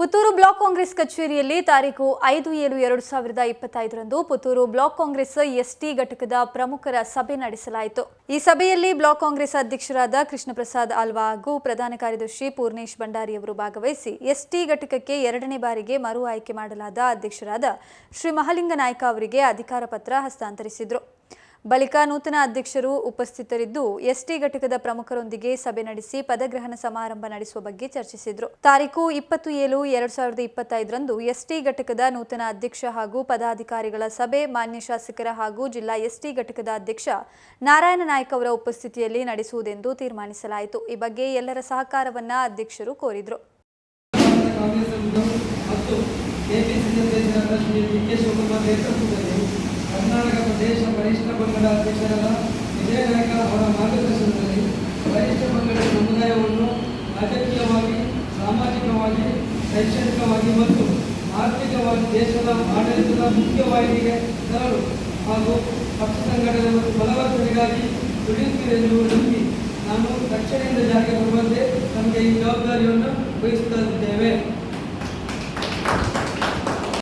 Puttur block Congress ಕಚೇರಿಯಲ್ಲಿ ತಾರೀಕು ಐದು ಏಳು ಎರಡು ಸಾವಿರದ ಇಪ್ಪತ್ತೈದರಂದು ಪುತ್ತೂರು ಬ್ಲಾಕ್ ಕಾಂಗ್ರೆಸ್ ಎಸ್ಟಿ ಘಟಕದ ಪ್ರಮುಖರ ಸಭೆ ನಡೆಸಲಾಯಿತು. ಈ ಸಭೆಯಲ್ಲಿ ಬ್ಲಾಕ್ ಕಾಂಗ್ರೆಸ್ ಅಧ್ಯಕ್ಷರಾದ ಕೃಷ್ಣ ಪ್ರಸಾದ್ ಆಲ್ವಾ ಹಾಗೂ ಪ್ರಧಾನ ಕಾರ್ಯದರ್ಶಿ ಪೂರ್ಣೇಶ್ ಭಂಡಾರಿ ಅವರು ಭಾಗವಹಿಸಿ ಎಸ್ಟಿ ಘಟಕಕ್ಕೆ ಎರಡನೇ ಬಾರಿಗೆ ಮರು ಆಯ್ಕೆ ಮಾಡಲಾದ ಅಧ್ಯಕ್ಷರಾದ ಶ್ರೀ ಮಹಲಿಂಗ ನಾಯ್ಕ ಅವರಿಗೆ ಅಧಿಕಾರ ಪತ್ರ ಹಸ್ತಾಂತರಿಸಿದರು. ಬಳಿಕ ನೂತನ ಅಧ್ಯಕ್ಷರು ಉಪಸ್ಥಿತರಿದ್ದು ಎಸ್ಟಿ ಘಟಕದ ಪ್ರಮುಖರೊಂದಿಗೆ ಸಭೆ ನಡೆಸಿ ಪದಗ್ರಹಣ ಸಮಾರಂಭ ನಡೆಸುವ ಬಗ್ಗೆ ಚರ್ಚಿಸಿದರು. ತಾರೀಕು ಇಪ್ಪತ್ತು ಏಳು ಎರಡ್ ಸಾವಿರದ ಇಪ್ಪತ್ತೈದರಂದು ಎಸ್ಟಿ ಘಟಕದ ನೂತನ ಅಧ್ಯಕ್ಷ ಹಾಗೂ ಪದಾಧಿಕಾರಿಗಳ ಸಭೆ ಮಾನ್ಯ ಶಾಸಕರ ಹಾಗೂ ಜಿಲ್ಲಾ ಎಸ್ಟಿ ಘಟಕದ ಅಧ್ಯಕ್ಷ ನಾರಾಯಣ ನಾಯ್ಕ ಅವರ ಉಪಸ್ಥಿತಿಯಲ್ಲಿ ನಡೆಸುವುದೆಂದು ತೀರ್ಮಾನಿಸಲಾಯಿತು. ಈ ಬಗ್ಗೆ ಎಲ್ಲರ ಸಹಕಾರವನ್ನ ಅಧ್ಯಕ್ಷರು ಕೋರಿದರು. ಕರ್ನಾಟಕ ಪ್ರದೇಶ ವರಿಷ್ಠ ಪಂಗಡ ಅಧ್ಯಕ್ಷರಾದ ವಿಜಯ ನಾಯಕ ಅವರ ಮಾರ್ಗದರ್ಶನದಲ್ಲಿ ಪರಿಷ್ಠ ಪಂಗಡ ಸಮುದಾಯವನ್ನು ರಾಜಕೀಯವಾಗಿ, ಸಾಮಾಜಿಕವಾಗಿ, ಶೈಕ್ಷಣಿಕವಾಗಿ ಮತ್ತು ಆರ್ಥಿಕವಾಗಿ ದೇಶದ ಆಡಳಿತದ ಮುಖ್ಯವಾಹಿನಿಗೆ ತರಲು ಹಾಗೂ ಪಕ್ಷ ಸಂಘಟನೆ ಮತ್ತು ಬಲವರ್ಧನೆಗಾಗಿ ದುಡಿಯುತ್ತಿದೆ ನಂಬಿ ನಾನು ರಕ್ಷಣೆಯಿಂದ ಜಾರಿಗೆ ಬರುವಂತೆ ನಮಗೆ ಈ ಜವಾಬ್ದಾರಿಯನ್ನು ವಹಿಸುತ್ತಿದ್ದೇವೆ